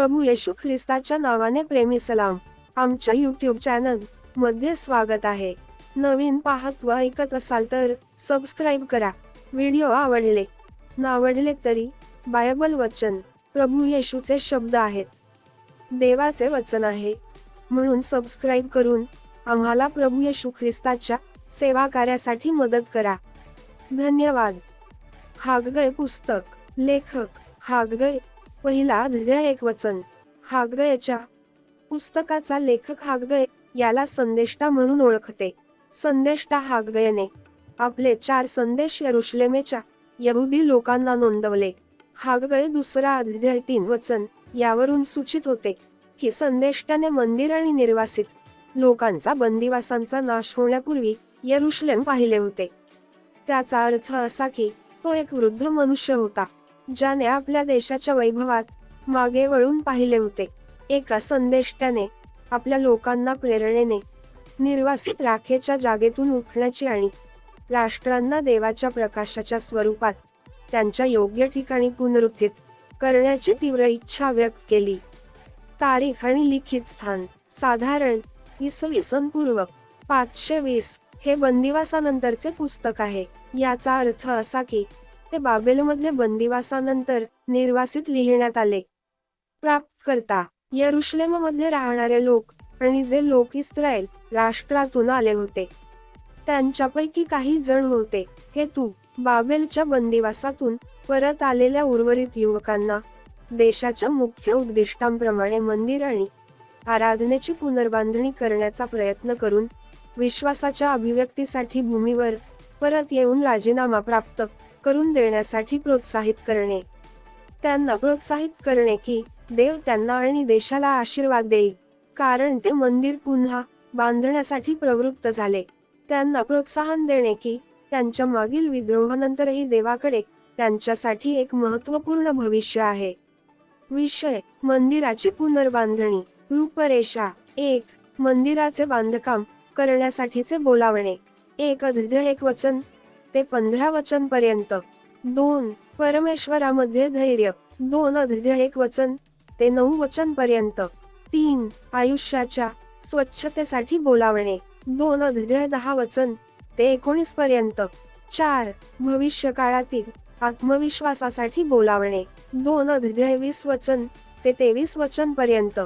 प्रभू येशू ख्रिस्ताच्या नावाने प्रेमी सलाम आमच्या यूट्यूब चॅनलमध्ये स्वागत आहे. नवीन पाहत व ऐकत असाल तर सबस्क्राईब करा. व्हिडिओ आवडले नावडले तरी बायबल वचन प्रभू येशूचे शब्द आहेत. देवाचे वचन आहे. म्हणून सबस्क्राईब करून आम्हाला प्रभू येशू ख्रिस्ताच्या सेवा कार्यासाठी मदत करा. धन्यवाद. हागगय पुस्तक लेखक हागगय पहिला अध्याय एक वचन हागगयच्या पुस्तकाचा लेखक हागगय याला संदेष्टा म्हणून ओळखते. संदेष्टा हागगयने आपले चार संदेश यरुश्लेमेच्या यहुदी लोकांना नोंदवले. हागगय दुसरा अध्याय तीन वचन यावरून सूचित होते की संदेष्टाने मंदिर आणि निर्वासित लोकांचा बंदिवासांचा नाश होण्यापूर्वी यरुश्लेम पाहिले होते. त्याचा अर्थ असा की तो एक वृद्ध मनुष्य होता. ज्याने आपल्या देशाच्या वैभवात मागे वळून पाहिले होते. एका संदेष्ट्याने आपल्या लोकांना प्रेरणेने निर्वासित राखेच्या जागेतून उठण्याची आणि राष्ट्रांना देवाच्या प्रकाशाच्या स्वरूपात त्यांच्या योग्य ठिकाणी पुनरुत्थित करण्याची तीव्र इच्छा व्यक्त केली. तारीख आणि लिखित स्थान साधारण इसवी सन पूर्व पाचशे वीस हे बंदिवासानंतरचे पुस्तक आहे. याचा अर्थ असा की ते बाबेलमधले बंदिवासानंतर निर्वासित लिहिण्यात आले. प्राप्तकर्ता मधले राहणारे लोक आणि जे लोक इस्रायल राष्ट्रातून आले होते. त्यांच्यापैकी काही जण होते. हे तू बाबेलच्या बंदिवासातून परत आलेल्या उर्वरित युवकांना देशाच्या मुख्य उद्दिष्टांप्रमाणे मंदिर आणि आराधनेची पुनर्बांधणी करण्याचा प्रयत्न करून विश्वासाच्या अभिव्यक्तीसाठी भूमीवर परत येऊन राजीनामा प्राप्त करून देण्यासाठी प्रोत्साहित करणे. त्यांना प्रोत्साहित करणे की देव त्यांना आणि देशाला आशीर्वाद देईल. कारण ते मंदिर पुन्हा बांधण्यासाठी प्रवृत्त झाले. त्यांना प्रोत्साहन देणे की त्यांच्या मागील विद्रोहानंतरही देवाकडे त्यांच्यासाठी एक महत्त्वपूर्ण भविष्य आहे. विषय मंदिराची पुनर्बांधणी रूपरेषा एक मंदिराचे बांधकाम करण्यासाठीचे बोलावणे. एक अध्याय एक वचन ते पंधरा वचन पर्यंत दोन परमेश्वरामध्ये धैर्य. दोन अध्याय एक वचन ते नऊ वचन पर्यंत तीन आयुष्याच्या स्वच्छतेसाठी बोलावणे. दोन अध्याय दहा वचन ते एकोणीस पर्यंत. चार भविष्य काळातील आत्मविश्वासासाठी बोलावणे. दोन अध्याय वीस वचन ते तेवीस वचन पर्यंत